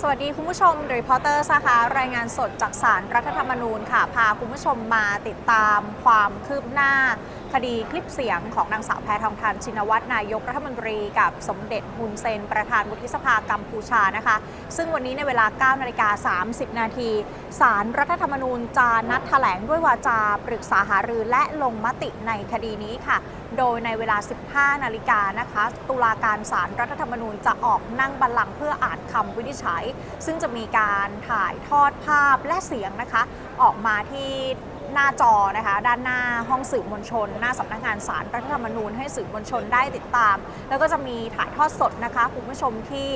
สวัสดีคุณผู้ชมรีพอร์เตอร์สาขารายงานสดจากสารรัฐธรรมนูญค่ะ พาคุณผู้ชมมาติดตามความคืบหน้า คดีคลิปเสียงของนางสาวแพทองทานชินวัตรนายกรัฐมนตรีกับสมเด็จฮุนเซน ประธานวุฒิสภากัมพูชานะคะ ซึ่งวันนี้ในเวลา 9 นาฬิกา 30 นาทีสารรัฐธรรมนูญจะนัดแถลงด้วยวาจาปรึกษาหารือและลงมติในคดีนี้ค่ะ โดยในเวลา 15 นาฬิกานะคะ ตุลาการศาลรรัฐธรรมนูญจะออกนั่งบัลลังก์เพื่ออ่านคำวินิจฉัย ซึ่งจะมีการถ่ายทอดภาพและเสียงนะคะ ออกมาที่หน้าจอนะคะ ด้านหน้าห้องสื่อมวลชน หน้าสำนักงานศารรัฐธรรมนูญให้สื่อมวลชนได้ติดตาม แล้วก็จะมีถ่ายทอดสดนะคะ คุณผู้ชมที่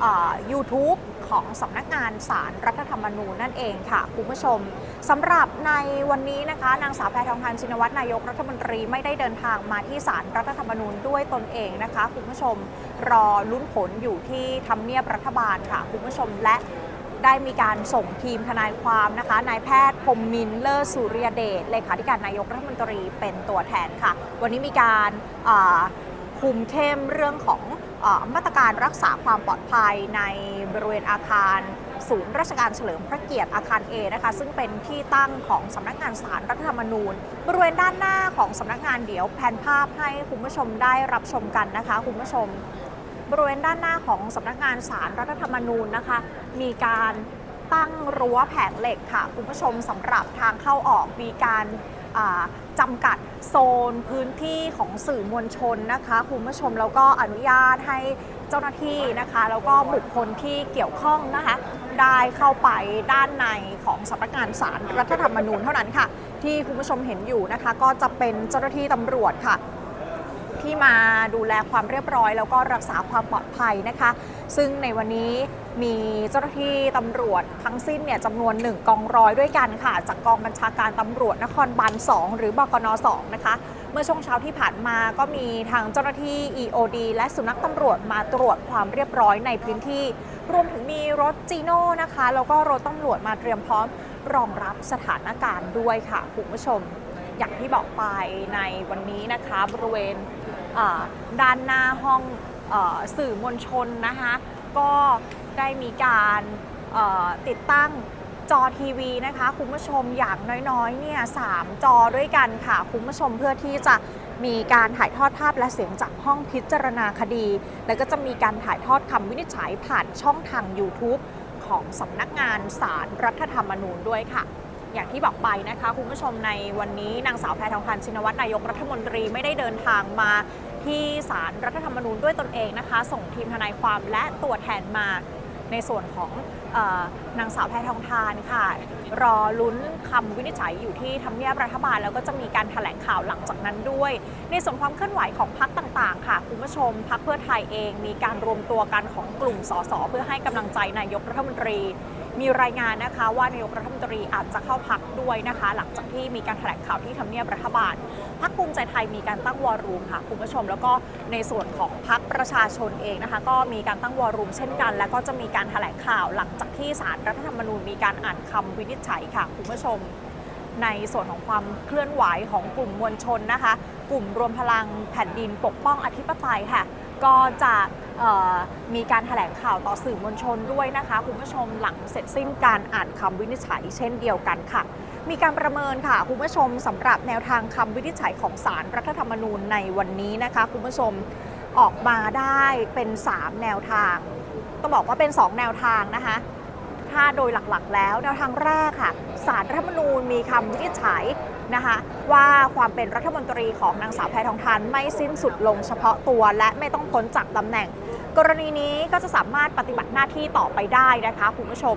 เอ่อ YouTube ของสำนักงานศารรัฐธรรมนูญนั่นเองค่ะคุณผู้ชมสำหรับในวันนี้นะคะนางสาวแพทองทานชินวัตรนายกรัฐมนตรีไม่ได้เดินทางมาที่ศารรัฐธรรมนูญด้วยตนเองนะคะคุณผู้ชมรอลุ้นผลอยู่ที่ทำเนียบรัฐบาลค่ะคุณผู้ชมและได้มีการส่งทีมทนายความนะคะ นายแพทย์พรมมินเลิศสุริยเดชเลขาธิการนายกรัฐมนตรีเป็นตัวแทนค่ะ วันนี้มีการคุมเข้มเรื่องของ มาตรการรักษาความปลอดภัยในบริเวณอาคาร ศูนย์ราชการเฉลิมพระเกียรติอาคาร A นะคะซึ่งเป็นที่ตั้งของสำนักงานศาลรัฐธรรมนูญ บริเวณด้านหน้าของสำนักงานเดี๋ยวแผนภาพให้คุณผู้ชมได้รับชมกันนะคะคุณผู้ชม บริเวณด้านหน้าของสำนักงานศาลรรัฐธรรมนูญนะคะ มีการตั้งรั้วแผงเหล็กค่ะ คุณผู้ชมสำหรับทางเข้าออกมีการ จำกัดโซนพื้นที่ของสื่อมวลชนนะคะคุณผู้ชมแล้วก็อนุญาตให้เจ้าหน้าที่นะคะแล้วก็บุคคลที่เกี่ยวข้องนะคะได้เข้าไปด้านในของสำนักงานสารรัฐธรรมนูญเท่านั้นค่ะ ที่คุณผู้ชมเห็นอยู่นะคะ ก็จะเป็นเจ้าหน้าที่ตำรวจค่ะ ที่มาดูแลความเรียบร้อย แล้วก็รักษาความปลอดภัยนะคะ ซึ่งในวันนี้มีเจ้าหน้าที่ตำรวจทั้งสิ้นเนี่ยจำนวน 1 กองร้อยด้วยกันค่ะ จากกองบัญชาการตำรวจนครบาล2หรือบกน2นะคะ เมื่อช่วงเช้าที่ผ่านมาก็มีทางเจ้าหน้าที่ EOD และสุนัขตำรวจมาตรวจความเรียบร้อยในพื้นที่ รวมถึงมีรถจีโน่นะคะ แล้วก็รถตำรวจมาเตรียมพร้อมรองรับสถานการณ์ด้วยค่ะคุณผู้ชม อย่างที่บอกไปในวันนี้นะคะ บริเวณ ด้านหน้าห้องอสื่อมวลชนนะคะก็ได้มีการติดตั้งจอทีวีนะคะคุณผู้ชมอย่างน้อยๆเนี่ยสามจอด้วยกันค่ะคุณผู้ชมเพื่อที่จะมีการถ่ายทอดภาพและเสียงจากห้องพิจารณาคดี แล้วก็จะมีการถ่ายทอดคำวินิจฉัยผ่านช่องทาง YouTube ของสำนักงานศารรัฐธรรมนูญด้วยค่ะ อย่างที่บอกไปนะคะคุณผู้ชมในวันนี้นางสาวแพทองทานชินวัตรนายกรัฐมนตรีไม่ได้เดินทางมาที่ศาลรรัฐธรรมนูญด้วยตนเองนะคะ ส่งทีมทนายความและตัวแทนมาในส่วนของออนางสาวแพทองทานค่ะ รอลุ้นคำวินิจฉัยอยู่ที่ทำเนียบรัฐบาล แล้วก็จะมีการถแถลงข่าวหลังจากนั้นด้วย ในส่วนความเคลื่อนไหวของพักต่างๆ ค่ะ คุณผู้ชมพักเพื่อไทยเองมีการรวมตัวกันของกลุ่มสสเพื่อให้กำลังใจนายกรัฐมนตรี มีรายงานนะคะ ว่านายกรัฐมนตรีอาจจะเข้าพักด้วยนะคะ หลังจากที่มีการแถลงข่าวที่ทำเนียบรัฐบาลพักภูมิใจไทยมีการตั้งวอรูมค่ะคุณผู้ชม แล้วก็ในส่วนของพักประชาชนเองนะคะ ก็มีการตั้งวอรูมเช่นกัน แล้วก็จะมีการแถลงข่าวหลังจากที่ศาลรัฐธรรมนูญมีการอ่านคำวินิจฉัยค่ะคุณผู้ชม ในส่วนของความเคลื่อนไหวของกลุ่มมวลชนนะคะ กลุ่มรวมพลังแผ่นดินปกป้องอธิปไตยค่ะ ก็จะ มีการแถลงข่าวต่อสื่อมวลชนด้วยนะคะ คุณผู้ชมหลังเสร็จสิ้นการอ่านคำวินิจฉัยเช่นเดียวกันค่ะ มีการประเมินค่ะ คุณผู้ชมสำหรับแนวทางคำวินิจฉัยของศาลรรัฐธรรมนูญในวันนี้นะคะ คุณผู้ชมออกมาได้เป็น 3 แนวทางต้องบอกว่าเป็น 2 แนวทางนะคะ ถ้าโดยหลักๆ แล้วแนวทางแรกค่ะ สารรัฐธรรมนูญมีคำวินิจฉัยนะคะว่าความเป็นรัฐมนตรีของนางสาวแพทองทานไม่สิ้นสุดลงเฉพาะตัวและไม่ต้องพ้นจากตำแหน่ง กรณีนี้ก็จะสามารถปฏิบัติหน้าที่ต่อไปได้นะคะคุณผู้ชม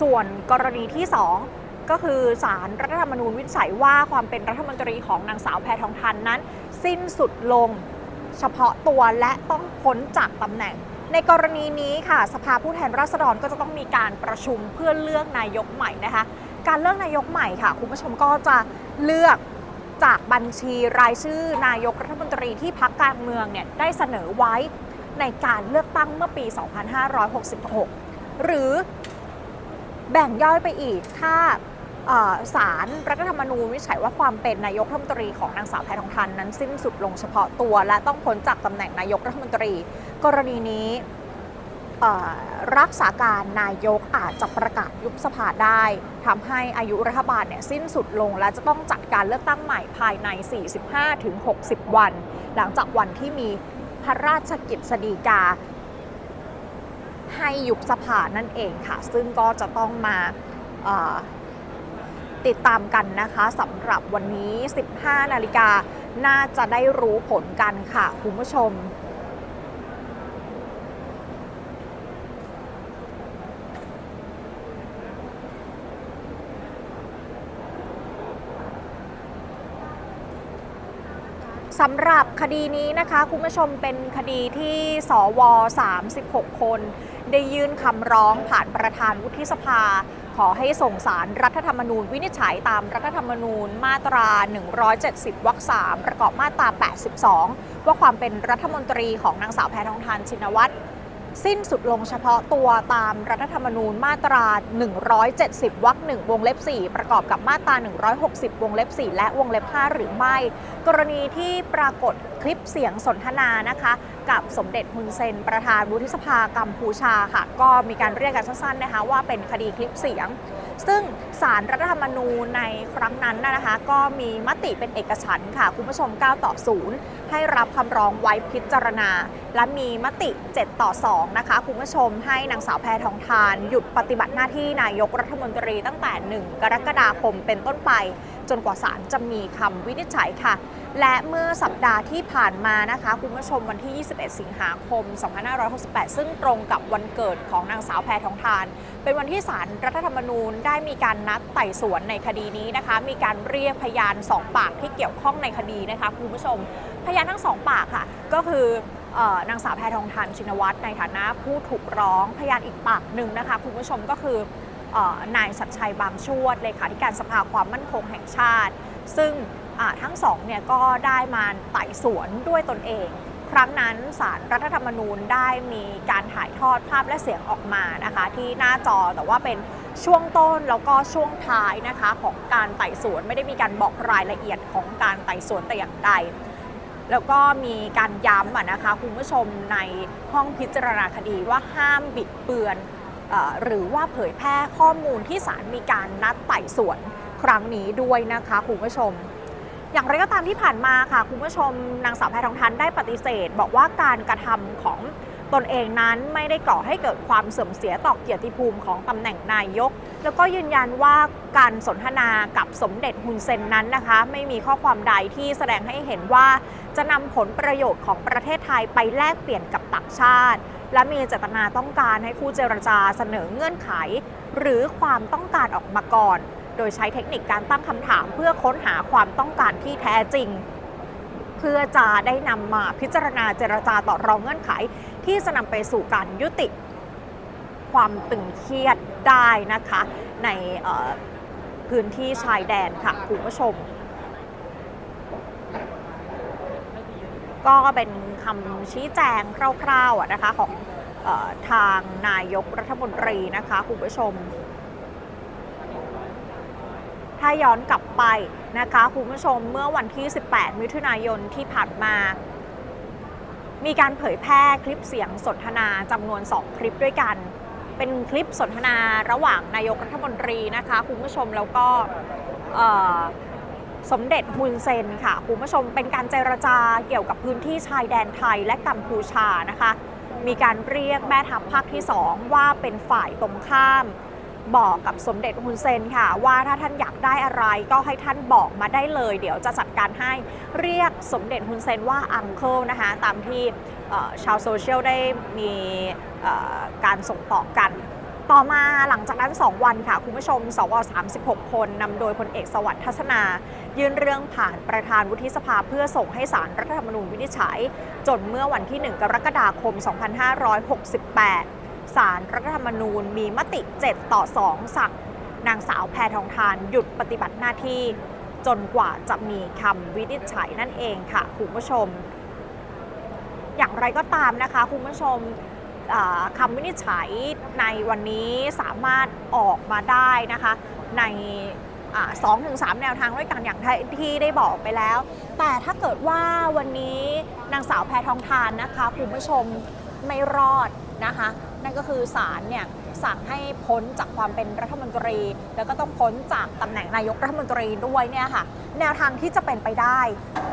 ส่วนกรณีที่ 2 ก็คือสารรัฐธรรมนูญวินิจฉัยว่าความเป็นรัฐมนตรีของนางสาวแพทองทานนั้น สิ้นสุดลงเฉพาะตัวและต้องพ้นจากตำแหน่ง ในกรณีนี้ค่ะ สภาผู้แทนราษฎรก็จะต้องมีการประชุมเพื่อเลือกนายกใหม่นะคะ การเลือกนายกใหม่ค่ะ คุณผู้ชมก็จะเลือกจากบัญชีรายชื่อนายกรัฐมนตรีที่พักการเมืองเนี่ยได้เสนอไว้ ในการเลือกตั้งเมื่อปี 2566 หรือแบ่งย่อยไปอีกถ้าเอ่อศารรัฐธรรมนูญวิจัยว่าความเป็นนายกรัฐมนตรีของนางสาวแพทองทานนั้นสิ้นสุดลงเฉพาะตัว และต้องพ้นจากตำแหน่งนายกรัฐมนตรี กรณีนี้รักษาการนายกอาจจะประกาศยุบสภาได้ทำให้อายุรัฐบาลเนี่ยสิ้นสุดลง และจะต้องจัดการเลือกตั้งใหม่ภายใน 45-60 วัน หลังจากวันที่มี พระราชกิจสฎีกา ให้ยุบสภานั่นเองค่ะ ซึ่งก็จะต้องมาติดตามกันนะคะสำหรับวันนี้ 15 นาฬิกา น่าจะได้รู้ผลกันค่ะ คุณผู้ชม สำหรับคดีนี้นะคะคุณผู้ชมเป็นคดีที่สว 36 คน ได้ยื่นคำร้องผ่านประธานวุฒิสภา ขอให้ส่งสารรัฐธรรมนูญวินิจฉัยตามรัฐธรรมนูญมาตรา 170 วรรค3ประกอบมาตรา 82 ว่าความเป็นรัฐมนตรีของนางสาวแพทองทานชินวัตร สิ้นสุดลงเฉพาะตัวตามรัฐธรรมนูญมาตรา 170 วรรค1วงเล็บ 4 ประกอบกับมาตรา 160 วงเล็บ 4 และวงเล็บ 5 หรือไม่ กรณีที่ปรากฏคลิปเสียงสนทนานะคะ กับสมเด็จฮุนเซน ประธานวุฒิสภากัมพูชาค่ะ ก็มีการเรียกกันสั้นๆนะคะว่าเป็นคดีคลิปเสียง ซึ่งสารรัฐธรรมนูญในครั้งนั้นนะคะ ก็มีมติเป็นเอกฉันค่ะ คุณผู้ชม9ต่อ0ให้รับคำร้องไว้พิจารณาและมีมติ 7 ต่อ 2 นะคะ คุณผู้ชมให้นางสาวแพทองทาน หยุดปฏิบัติหน้าที่นายกรัฐมนตรีตั้งแต่ 1 กรกฎาคมเป็นต้นไป จนกว่าศาลจะมีคำวินิจฉัยค่ะ และเมื่อสัปดาห์ที่ผ่านมานะคะ คุณผู้ชมวันที่ 21 สิงหาคม 2568 ซึ่งตรงกับวันเกิดของนางสาวแพทองทาน เป็นวันที่ศาลรัฐธรรมนูญได้มีการนัดไต่สวนในคดีนี้นะคะ มีการเรียกพยานสองปากที่เกี่ยวข้องในคดีนะคะคุณผู้ชม พยานทั้งสองปากค่ะ ก็คือเอ่อ นางสาวแพทองทานชินวัตรในฐานะผู้ถูกร้องพยานอีกปากหนึ่งนะคะคุณผู้ชมก็คือออนายชัดชัยบางชวดเลขาธิการสภาความมั่นคงแห่งชาติ ซึ่งทั้งสองเนี่ยก็ได้มาไต่สวนด้วยตนเอง ครั้งนั้นสารรัฐธรรมนูญได้มีการถ่ายทอดภาพและเสียงออกมานะคะที่หน้าจอแต่ว่าเป็นช่วงต้นแล้วก็ช่วงท้ายนะคะของการไต่สวนไม่ได้มีการบอกรายละเอียดของการไต่สวนแต่อย่างใด แล้วก็มีการย้ำนะคะคุณผู้ชมในห้องพิจารณาคดีว่าห้ามบิดเบือนหรือว่าเผยแพร่ข้อมูลที่ศาลมีการนัดไต่สวนครั้งนี้ด้วยนะคะคุณผู้ชม อย่างไรก็ตามที่ผ่านมาค่ะคุณผู้ชมนางสาวแพทองทันได้ปฏิเสธ บอกว่าการกระทำของ ตนเองนั้นไม่ได้ก่อให้เกิดความเสื่อมเสียต่อเกียรติภูมิของตำแหน่งนายก แล้วก็ยืนยันว่าการสนทนากับสมเด็จฮุนเซนนั้นนะคะ ไม่มีข้อความใดที่แสดงให้เห็นว่า จะนำผลประโยชน์ของประเทศไทยไปแลกเปลี่ยนกับต่างชาติ และมีเจตนาต้องการให้คู่เจรจาเสนอเงื่อนไข หรือความต้องการออกมาก่อน โดยใช้เทคนิคการตั้งคำถามเพื่อค้นหาความต้องการที่แท้จริง เพื่อจะได้นำมาพิจารณาเจรจาต่อรองเงื่อนไข ที่จะนำไปสู่การยุติความตึงเครียดได้นะคะ ในพื้นที่ชายแดนค่ะคุณผู้ชม ก็เป็นคำชี้แจงคร่าวๆนะคะของออทางนายกรัฐมนตรีนะคะคุณผู้ชม ถ้าย้อนกลับไปนะคะคุณผู้ชมเมื่อวันที่ 18 มิถุนายนที่ผ่านมา มีการเผยแพร่คลิปเสียงสนทนาจำนวน 2 คลิปด้วยกัน เป็นคลิปสนทนาระหว่างนายกรัฐมนตรีนะคะคุณผู้ชมแล้วก็สมเด็จฮุนเซนค่ะคุณผู้ชมเป็นการเจรจาเกี่ยวกับพื้นที่ชายแดนไทยและกัมพูชานะคะ มีการเรียกแม่ทัพภาคที่ 2 ว่าเป็นฝ่ายตรงข้าม บอกกับสมเด็จฮุนเซนค่ะ ว่าถ้าท่านอยากได้อะไรก็ให้ท่านบอกมาได้เลย เดี๋ยวจะจัดการให้เรียกสมเด็จฮุนเซนว่าอังเคิลนะคะ ตามที่ชาวโซเชียลได้มีการส่งต่อกันต่อมาหลังจากนั้น 2 วันค่ะ คุณผู้ชม สว 36 คนนำโดยพลเอกสวัสดิ์ทัศนา ยื่นเรื่องผ่านประธานวุฒิสภาเพื่อส่งให้สารรัฐธรรมนูญวินิจฉัย จนเมื่อวันที่ 1 กรกฎาคม 2568 สารรัฐธรรมนูญมีมติ 7 ต่อ 2 สั่งนางสาวแพทองทานหยุดปฏิบัติหน้าที่จนกว่าจะมีคำวินิจฉัยนั่นเองค่ะคุณผู้ชม อย่างไรก็ตามนะคะคุณผู้ชมคำวินิจฉัยในวันนี้สามารถออกมาได้นะคะ ในสองถึงสามแนวทางด้วยกันอย่างที่ได้บอกไปแล้ว แต่ถ้าเกิดว่าวันนี้นางสาวแพทองทานนะคะคุณผู้ชมไม่รอดนะคะ นั่นก็คือศาลเนี่ยสั่งให้พ้นจากความเป็นรัฐมนตรี แล้วก็ต้องพ้นจากตำแหน่งนายกรัฐมนตรีด้วยเนี่ยค่ะ แนวทางที่จะเป็นไปได้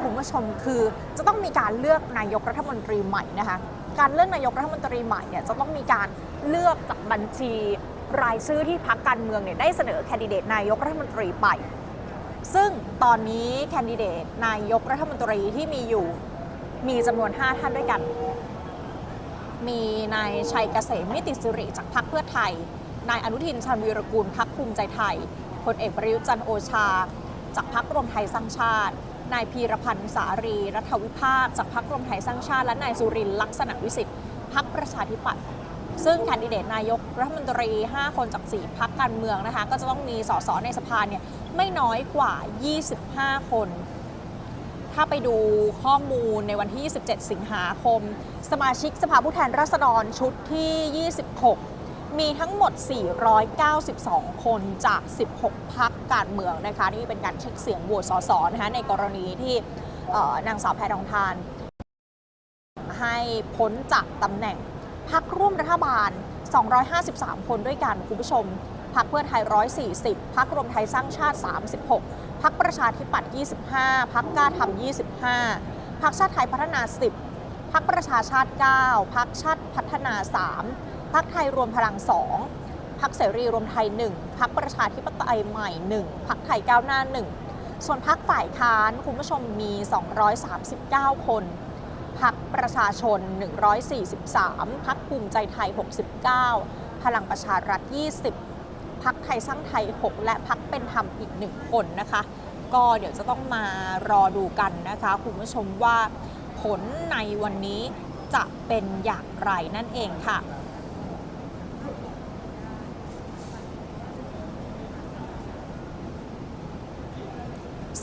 คุณผู้ชมคือจะต้องมีการเลือกนายกรัฐมนตรีใหม่นะคะ การเลือกนายกรัฐมนตรีใหม่เนี่ยจะต้องมีการเลือกจากบัญชีรายชื่อที่พรรคการเมืองเนี่ยได้เสนอแคนดิเดตนายกรัฐมนตรีไป ซึ่งตอนนี้แคนดิเดตนายกรัฐมนตรีที่มีอยู่มีจำนวน 5 ท่านด้วยกัน มีนายชัยเกษมนิติสิริจากพรรคเพื่อไทย นายอนุทินชาญวีรกูลพรรคภูมิใจไทยพลเอกประยุทธ์จันทร์โอชา จากพรรครวมไทยสร้างชาติ นายพีรพันธ์สารี รัฐวิภาคจากพรรครวมไทยสร้างชาติ และนายสุรินทร์ลักษณะวิสิทธิ์พรรคประชาธิปัตย์ซึ่งแคนดิเดตนายกรัฐมนตรี 5 คนจาก 4พักการเมืองนะคะ ก็จะต้องมีสสในสภาเนี่ยไม่น้อยกว่า 25 คน ถ้าไปดูข้อมูลในวันที่27สิงหาคม สมาชิกสภาผู้แทนราษฎรชุดที่ 26 มีทั้งหมด 492 คนจาก 16 พักการเมืองนะคะนี่เป็นการเช็คเสียงโหวตสสนะคะในกรณีที่นางสาวแพทองทาน ให้พ้นจากตำแหน่งพักร่วมรัฐบาล 253 คนด้วยกันคุณผู้ชมพักเพื่อไทย 140 พักรวมไทยสร้างชาติ 36 พักประชาธิปัตย์ 25 พักกล้าทำ 25 พักชาติไทยพัฒนา 10 พักประชาชาติ 9 พักชาติพัฒนา 3 พักไทยรวมพลัง 2 พักเสรีรวมไทย 1 พักประชาธิปไตยใหม่ 1 พักไทยก้าวหน้า 1 ส่วนพักฝ่ายค้านคุณผู้ชมมี 239 คนพักประชาชน 143 พักภูมิใจไทย 69 พลังประชารัฐ 20 พักไทยสร้างไทย 6 และพักเป็นธรรมอีก 1 คนนะคะ ก็เดี๋ยวจะต้องมารอดูกันนะคะ คุณผู้ชมว่า ผลในวันนี้จะเป็นอย่างไรนั่นเองค่ะ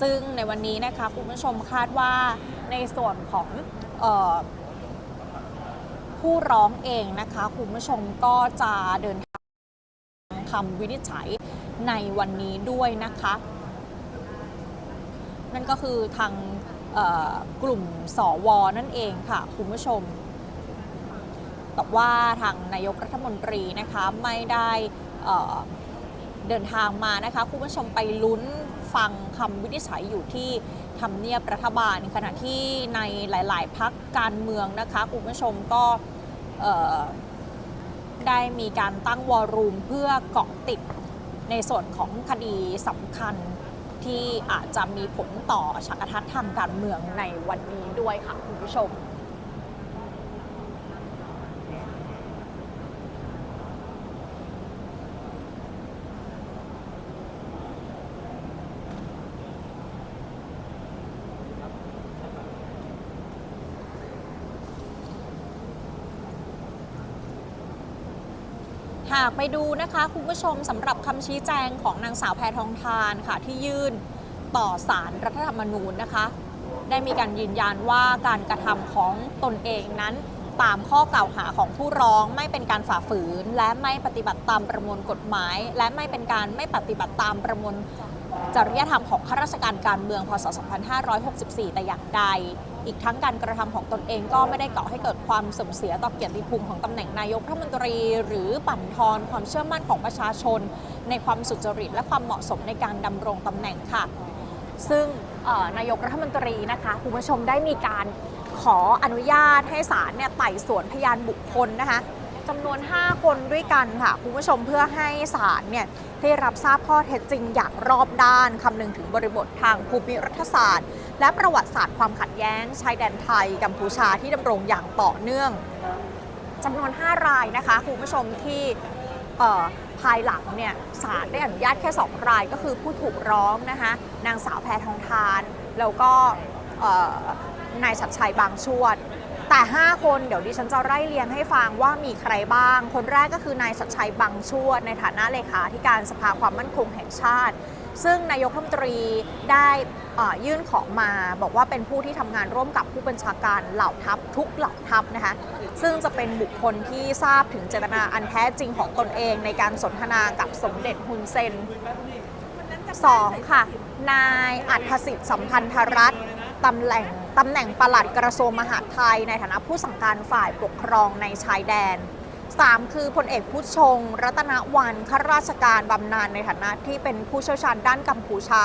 ซึ่งในวันนี้นะคะคุณผู้ชมคาดว่าในส่วนของออผู้ร้องเองนะคะ คุณผู้ชมก็จะเดินทางคำวินิจฉัยในวันนี้ด้วยนะคะ นั่นก็คือทาง กลุ่มสวนั่นเองค่ะ คุณผู้ชมแต่ว่าทางนายกรัฐมนตรีนะคะไม่ได้เเดินทางมานะคะคุณผู้ชมไปลุ้นฟังคำวินิจฉัยอยู่ที่ทำเนียบรัฐบาลขณะที่ในหลาย ๆพักการเมืองนะคะคุณผู้ชมก็ได้มีการตั้งวอลลุ่มเพื่อเกาะติดในส่วนของคดีสำคัญ ที่อาจจะมีผลต่อฉากทัศน์ทางการเมืองในวันนี้ด้วยค่ะคุณผู้ชม หากไปดูนะคะคุณผู้ชมสำหรับคำชี้แจงของนางสาวแพทองทานค่ะที่ยื่นต่อสารรัฐธรรมนูญนะคะ ได้มีการยืนยันว่าการกระทำของตนเองนั้นตามข้อกล่าวหาของผู้ร้องไม่เป็นการฝ่าฝืน และไม่ปฏิบัติตามประมวลกฎหมาย และไม่เป็นการไม่ปฏิบัติตามประมวลจริยธรรมของข้าราชการการเมืองพศ 2564 แต่อย่างใด อีกทั้งการกระทำของตนเองก็ไม่ได้ก่อให้เกิดความเสื่อมเสียต่อเกียรติภูมิของตำแหน่งนายกรัฐมนตรี หรือปั่นทอนความเชื่อมั่นของประชาชน ในความสุจริตและความเหมาะสมในการดำรงตำแหน่งค่ะ ซึ่งนายกรัฐมนตรีนะคะคุณผู้ชมได้มีการขออนุญาตให้ศาลเนี่ยไต่สวนพยานบุคคลนะคะ จำนวน 5 คนด้วยกันค่ะ คุณผู้ชมเพื่อให้ศาลเนี่ยได้รับทราบข้อเท็จจริงอย่างรอบด้านคำนึงถึงบริบททางภูมิรัฐศาสตร์ และประวัติศาสตร์ความขัดแย้งชายแดนไทยกัมพูชาที่ดำรงอย่างต่อเนื่องจำนวน 5 รายนะคะคุณผู้ชมที่ภายหลังเนี่ยศาลได้อนุญาตแค่ 2 รายก็คือผู้ถูกร้องนะคะนางสาวแพทองทาน แล้วก็นายชัดชัยบางชวด แต่ 5 คนเดี๋ยวดิฉันจะไล่เรียงให้ฟังว่ามีใครบ้าง คนแรกก็คือนายชัดชัยบางชวดในฐานะเลขาธิการสภาความมั่นคงแห่งชาติ ซึ่งนายกรัฐมนตรีได้ยื่นขอมาบอกว่าเป็นผู้ที่ทำงานร่วมกับผู้บัญชาการเหล่าทัพทุกเหล่าทัพนะคะซึ่งจะเป็นบุคคลที่ทราบถึงเจตนาอันแท้จริงของตนเองในการสนทนากับสมเด็จฮุนเซน 2 ค่ะ นายอัธสิทธิ์สัมพันธรัตน์ ตำแหน่งตำแหน่งปลัดกระทรวงมหาดไทย ในฐานะผู้สั่งการฝ่ายปกครองในชายแดน 3 คือพลเอกผู้ชง รัตนวันข้าราชการบำนาญในฐานะที่เป็นผู้เชี่ยวชาญด้านกัมพูชา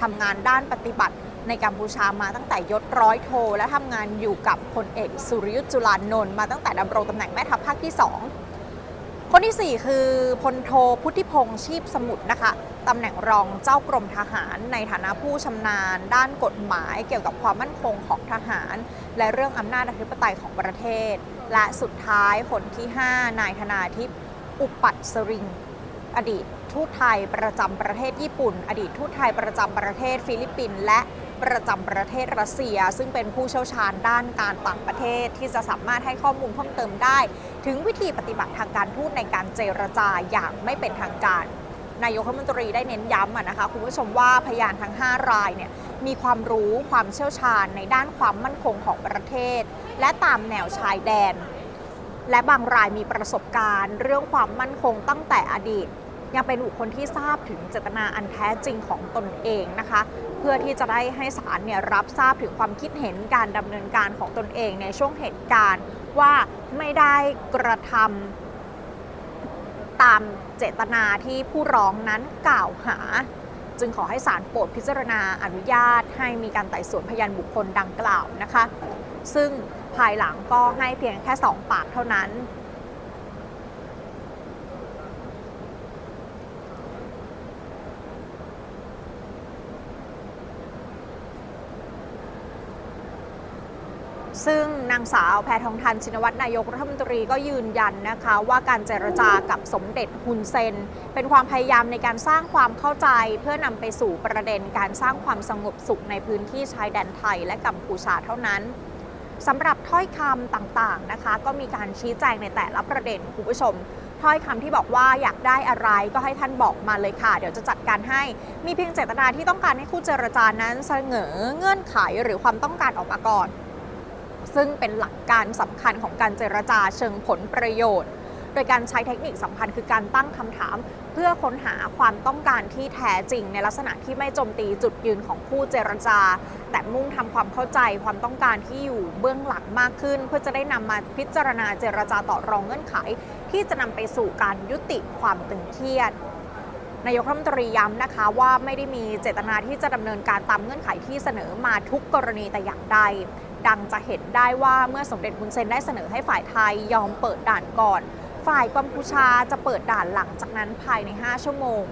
ทำงานด้านปฏิบัติในกัมพูชามาตั้งแต่ยศร้อยโท และทำงานอยู่กับพลเอกสุริยุทธ์จุลานนท์มาตั้งแต่ดำรงตำแหน่งแม่ทัพภาคที่ 2 คนที่ 4 คือพลโทพุทธิพงษ์ชีพสมุทรนะคะตำแหน่งรองเจ้ากรมทหาร ในฐานะผู้ชำนาญ ด้านกฎหมายเกี่ยวกับความมั่นคงของทหาร และเรื่องอำนาจอธิปไตยของประเทศ และสุดท้ายคนที่ 5 นายธนาทิพย์อุปัตสริง อดีตทูตไทยประจำประเทศญี่ปุ่น อดีตทูตไทยประจำประเทศฟิลิปปินส์และ ประจำประเทศรัสเซีย ซึ่งเป็นผู้เชี่ยวชาญด้านการต่างประเทศที่จะสามารถให้ข้อมูลเพิ่มเติมได้ ถึงวิธีปฏิบัติทางการทูตในการเจรจาอย่างไม่เป็นทางการ นายกรัฐมนตรีได้เน้นย้ำนะคะคุณผู้ชมว่าพยานทั้ง 5 รายเนี่ยมีความรู้ความเชี่ยวชาญในด้านความมั่นคงของประเทศ และตามแนวชายแดน และบางรายมีประสบการณ์ เรื่องความมั่นคงตั้งแต่อดีต ยังเป็นบุคคลที่ทราบถึงเจตนาอันแท้จริงของตนเองนะคะ เพื่อที่จะได้ให้ศาลเนี่ยรับทราบถึงความคิดเห็นการดำเนินการของตนเองในช่วงเหตุการณ์ว่าไม่ได้กระทำตามเจตนาที่ผู้ร้องนั้นกล่าวหา จึงขอให้ศาลโปรดพิจารณาอนุญาตให้มีการไต่สวนพยานบุคคลดังกล่าวนะคะ ซึ่งภายหลังก็ให้เพียงแค่ 2 ปากเท่านั้น ซึ่งนางสาวแพทองทานชินวัตรนายกรัฐมนตรีก็ยืนยันนะคะว่าการเจรจากับสมเด็จฮุนเซน เป็นความพยายามในการสร้างความเข้าใจ เพื่อนำไปสู่ประเด็นการสร้างความสงบสุขในพื้นที่ชายแดนไทยและกัมพูชาเท่านั้นสำหรับถ้อยคำต่างๆนะคะ ก็มีการชี้แจงในแต่ละประเด็นคุณผู้ชม ถ้อยคำที่บอกว่าอยากได้อะไรก็ให้ท่านบอกมาเลยค่ะ เดี๋ยวจะจัดการให้ มีเพียงเจตนาที่ต้องการให้คู่เจรจานั้นเสนอเงื่อนไขหรือความต้องการออกมาก่อน ซึ่งเป็นหลักการสำคัญของการเจรจาเชิงผลประโยชน์ โดยการใช้เทคนิคสำคัญคือการตั้งคำถาม เพื่อค้นหาความต้องการที่แท้จริง ในลักษณะที่ไม่โจมตีจุดยืนของผู้เจรจา แต่มุ่งทำความเข้าใจความต้องการที่อยู่เบื้องหลังมากขึ้น เพื่อจะได้นำมาพิจารณาเจรจาต่อรองเงื่อนไข ที่จะนำไปสู่การยุติความตึงเครียดนายกรัฐมนตรีย้ำนะคะว่าไม่ได้มีเจตนาที่จะดำเนินการตามเงื่อนไขที่เสนอมาทุกกรณีแต่อย่างใด ดังจะเห็นได้ว่าเมื่อสมเด็จฮุนเซนได้เสนอให้ฝ่ายไทยยอมเปิดด่านก่อน ฝ่ายกัมพูชาจะเปิดด่านหลังจากนั้นภายใน 5 ชั่วโมง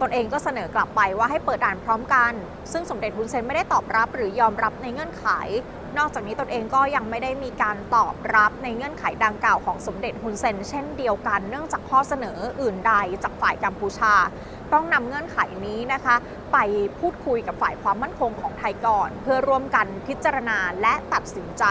ตนเองก็เสนอกลับไปว่าให้เปิดด่านพร้อมกัน ซึ่งสมเด็จฮุนเซนไม่ได้ตอบรับหรือยอมรับในเงื่อนไข นอกจากนี้ตนเองก็ยังไม่ได้มีการตอบรับในเงื่อนไขดังกล่าวของสมเด็จฮุนเซนเช่นเดียวกัน เนื่องจากข้อเสนออื่นใดจากฝ่ายกัมพูชา ต้องนำเงื่อนไขนี้นะคะ ไปพูดคุยกับฝ่ายความมั่นคงของไทยก่อน เพื่อร่วมกันพิจารณาและตัดสินใจ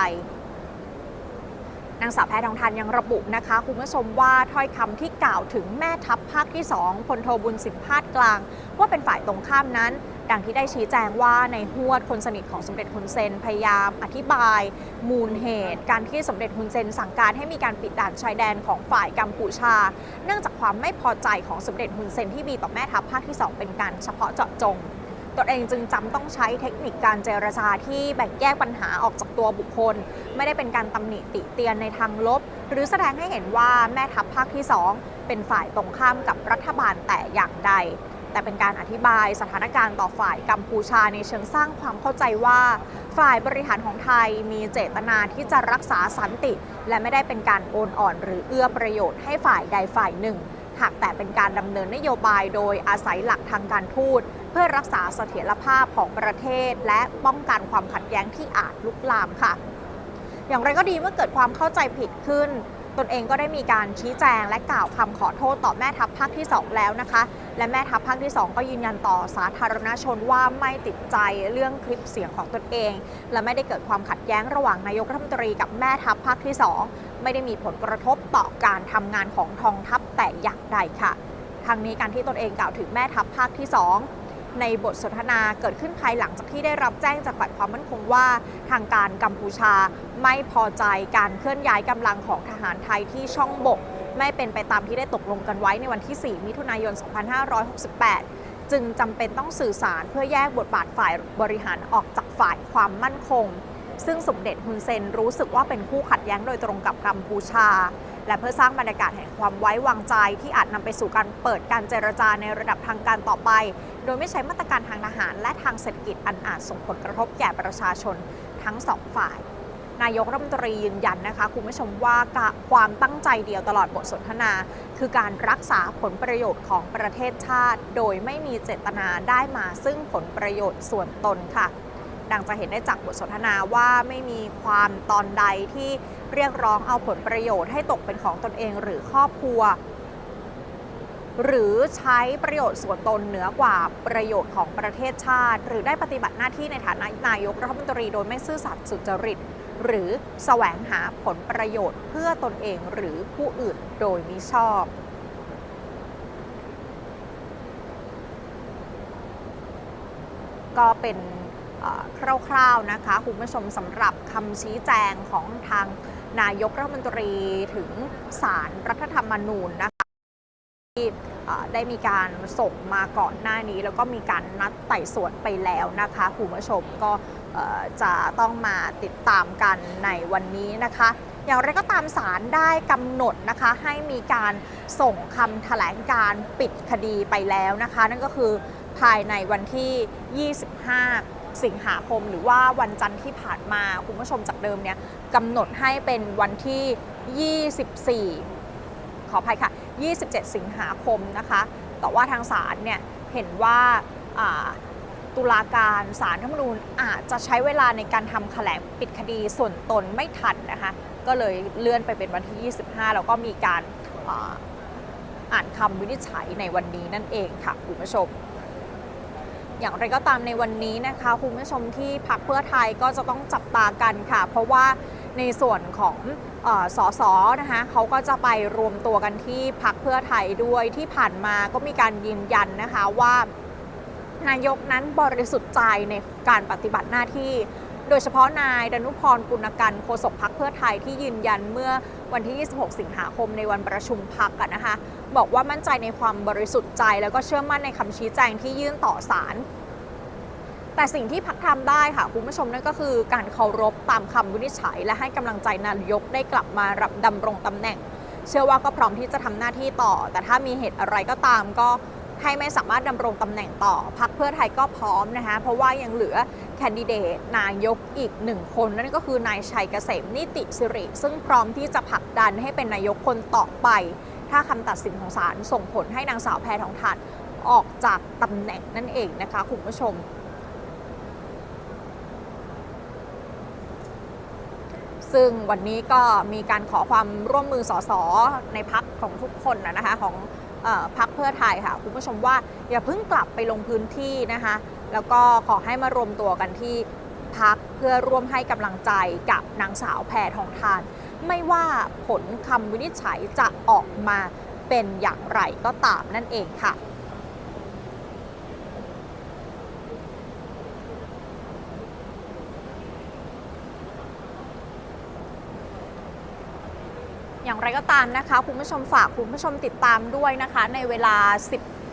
นางสาวแพทองทานยังระบุนะคะคุณผู้ชมว่าถ้อยคำที่กล่าวถึงแม่ทัพภาคที่ 2พลโทบุญสินพาดกลาง ว่าเป็นฝ่ายตรงข้ามนั้น ดังที่ได้ชี้แจงว่าในหวดคนสนิทของสมเด็จฮุนเซนพยายามอธิบาย มูลเหตุ การที่สมเด็จฮุนเซนสั่งการให้มีการปิดด่านชายแดนของฝ่ายกัมพูชา เนื่องจากความไม่พอใจของสมเด็จฮุนเซนที่มีต่อแม่ทัพภาคที่ 2 เป็นการเฉพาะเจาะจงตนเองจึงจำต้องใช้เทคนิคการเจรจาที่แบ่งแยกปัญหาออกจากตัวบุคคล ไม่ได้เป็นการตำหนิติเตียนในทางลบ หรือแสดงให้เห็นว่าแม่ทัพภาคที่ 2 เป็นฝ่ายตรงข้ามกับรัฐบาลแต่อย่างใด แต่เป็นการอธิบายสถานการณ์ต่อฝ่ายกัมพูชาในเชิงสร้างความเข้าใจว่า ฝ่ายบริหารของไทยมีเจตนาที่จะรักษาสันติ และไม่ได้เป็นการโอนอ่อน หรือเอื้อประโยชน์ให้ฝ่ายใดฝ่ายหนึ่ง หากแต่เป็นการดำเนินนโยบายโดยอาศัยหลักทางการทูตเพื่อรักษาเสถียรภาพของประเทศ และป้องกันความขัดแย้งที่อาจลุกลามค่ะ อย่างไรก็ดีเมื่อเกิดความเข้าใจผิดขึ้น ตนเองก็ได้มีการชี้แจงและกล่าวคำขอโทษต่อแม่ทัพภาคที่ 2 แล้วนะคะ และแม่ทัพภาคที่ 2 ก็ยืนยันต่อสาธารณชนว่าไม่ติดใจเรื่องคลิปเสียงของตนเอง และไม่ได้เกิดความขัดแย้งระหว่างนายกรัฐมนตรีกับแม่ทัพภาคที่ 2 ไม่ได้มีผลกระทบต่อการทำงานของทองทัพแต่อย่างใดค่ะทางนี้การที่ตนเองกล่าวถึงแม่ทัพภาคที่ 2 ในบทสนทนาเกิดขึ้นภายหลังจากที่ได้รับแจ้งจากฝ่ายความมั่นคงว่า ทางการกัมพูชาไม่พอใจการเคลื่อนย้ายกำลังของทหารไทยที่ช่องบก ไม่เป็นไปตามที่ได้ตกลงกันไว้ในวันที่ 4 มิถุนายน 2568 จึงจำเป็นต้องสื่อสารเพื่อแยกบทบาทฝ่ายบริหารออกจากฝ่ายความมั่นคง ซึ่งสมเด็จฮุนเซนรู้สึกว่าเป็นคู่ขัดแย้งโดยตรงกับกัมพูชาและเพื่อสร้างบรรยากาศแห่งความไว้วางใจที่อาจนำไปสู่การเปิดการเจรจาในระดับทางการต่อไป โดยไม่ใช้มาตรการทางทหาร และทางเศรษฐกิจอันอาจส่งผลกระทบแก่ประชาชนทั้งสองฝ่าย นายกรัฐมนตรียืนยันนะคะ คุณผู้ชมว่าความตั้งใจเดียวตลอดบทสนทนา คือการรักษาผลประโยชน์ของประเทศชาติ โดยไม่มีเจตนาได้มาซึ่งผลประโยชน์ส่วนตนค่ะดังจะเห็นได้จากบทสนทนาว่าไม่มีความตอนใดที่เรียกร้องเอาผลประโยชน์ให้ตกเป็นของตนเองหรือครอบครัว หรือใช้ประโยชน์ส่วนตนเหนือกว่าประโยชน์ของประเทศชาติ หรือได้ปฏิบัติหน้าที่ในฐานะนายกรัฐมนตรีโดยไม่ซื่อสัตย์สุจริต หรือแสวงหาผลประโยชน์เพื่อตนเองหรือผู้อื่นโดยมิชอบก็เป็นคร่าวๆนะคะคุณผู้ชมสำหรับคำชี้แจงของทางนายกรัฐมนตรีถึงสารรัฐธรรมนูญนะคะ ที่ได้มีการส่งมาก่อนหน้านี้ แล้วก็มีการนัดไต่สวนไปแล้วนะคะคุณผู้ชมก็จะต้องมาติดตามกันในวันนี้นะคะ อย่างไรก็ตามศาลได้กำหนดนะคะให้มีการส่งคำแถลงการปิดคดีไปแล้วนะคะ นั่นก็คือภายในวันที่ 25 สิงหาคม หรือว่าวันจันทร์ที่ผ่านมาคุณผู้ชมจากเดิมเนี่ยกำหนดให้เป็นวันที่ 24 ขออภัยค่ะ 27 สิงหาคมนะคะ แต่ว่าทางศาลเนี่ยเห็นว่าตุลาการศาลธรรมนูญอาจจะใช้เวลาในการทำแถลงปิดคดีส่วนตนไม่ทันนะคะ ก็เลยเลื่อนไปเป็นวันที่ 25 แล้วก็มีการอ่านคำวินิจฉัยในวันนี้นั่นเองค่ะคุณผู้ชม อย่างไรก็ตามในวันนี้นะคะคุณผู้ชมที่พักเพื่อไทยก็จะต้องจับตากันค่ะ เพราะว่า ในส่วนของเออสสนะคะเขาก็จะไปรวมตัวกันที่พักเพื่อไทยด้วยที่ผ่านมาก็มีการยืนยันนะคะว่านายกนั้นบริสุทธิ์ใจในการปฏิบัติหน้าที่ โดยเฉพาะนายดนุพรกุณกันโฆษกพักเพื่อไทยที่ยืนยันเมื่อวันที่ 26 สิงหาคมในวันประชุมพักกันนะคะ บอกว่ามั่นใจในความบริสุทธิ์ใจ แล้วก็เชื่อมั่นในคำชี้แจงที่ยื่นต่อศาล แต่สิ่งที่พักทำได้ค่ะคุณผู้ชมนั่นก็คือการเคารพตามคำวินิจฉัย และให้กำลังใจนายกได้กลับมารับดำรงตำแหน่ง เชื่อว่าก็พร้อมที่จะทำหน้าที่ต่อ แต่ถ้ามีเหตุอะไรก็ตามก็ให้ไม่สามารถดำรงตำแหน่งต่อพักเพื่อไทยก็พร้อมนะคะเพราะว่ายังเหลือแคนดิเดตนายกอีกหนึ่งคน นั่นก็คือนายชัยเกษมนิติสิริ ซึ่งพร้อมที่จะผลักดันให้เป็นนายกคนต่อไป ถ้าคำตัดสินของศาลส่งผลให้นางสาวแพทองทานออกจากตำแหน่งนั่นเองนะคะคุณผู้ชม ซึ่งวันนี้ก็มีการขอความร่วมมือสสในพักของทุกคนนะคะของพักเพื่อไทยค่ะคุณผู้ชมว่าอย่าเพิ่งกลับไปลงพื้นที่นะคะแล้วก็ขอให้มารวมตัวกันที่พักเพื่อร่วมให้กำลังใจกับนางสาวแพทองทาน ไม่ว่าผลคำวินิจฉัยจะออกมาเป็นอย่างไรก็ตามนั่นเองค่ะ อย่างไรก็ตามนะคะ คุณผู้ชมฝากคุณผู้ชมติดตามด้วยนะคะ ในเวลา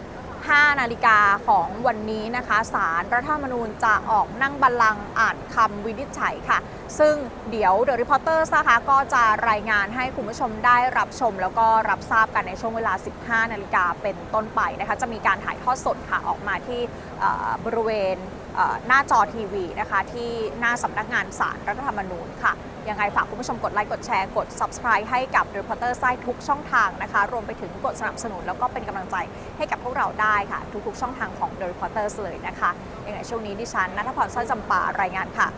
15 นาฬิกาของวันนี้นะคะศาลรัฐธรรมนูญจะออกนั่งบัลลังก์อ่านคำวินิจฉัยค่ะ ซึ่งเดี๋ยว The Reporters นะคะก็จะรายงานให้คุณผู้ชมได้รับชม แล้วก็รับทราบกันในช่วงเวลา 15 นาฬิกาเป็นต้นไปนะคะ จะมีการถ่ายทอดสดค่ะออกมาที่บริเวณหน้าจอทีวีนะคะที่หน้าสำนักงานศาลรัฐธรรมนูญค่ะ ยังไงฝากคุณผู้ชมกดไลค์กดแชร์กด subscribe ให้กับ Reporter ไซทุกช่องทางนะคะ รวมไปถึงกดสนับสนุนแล้วก็เป็นกำลังใจให้กับพวกเราได้ค่ะ ทุกๆช่องทางของ The Reporters เลยนะคะยังไงช่วงนี้ดิฉันนัทพรสร้อยจำปารายงานค่ะ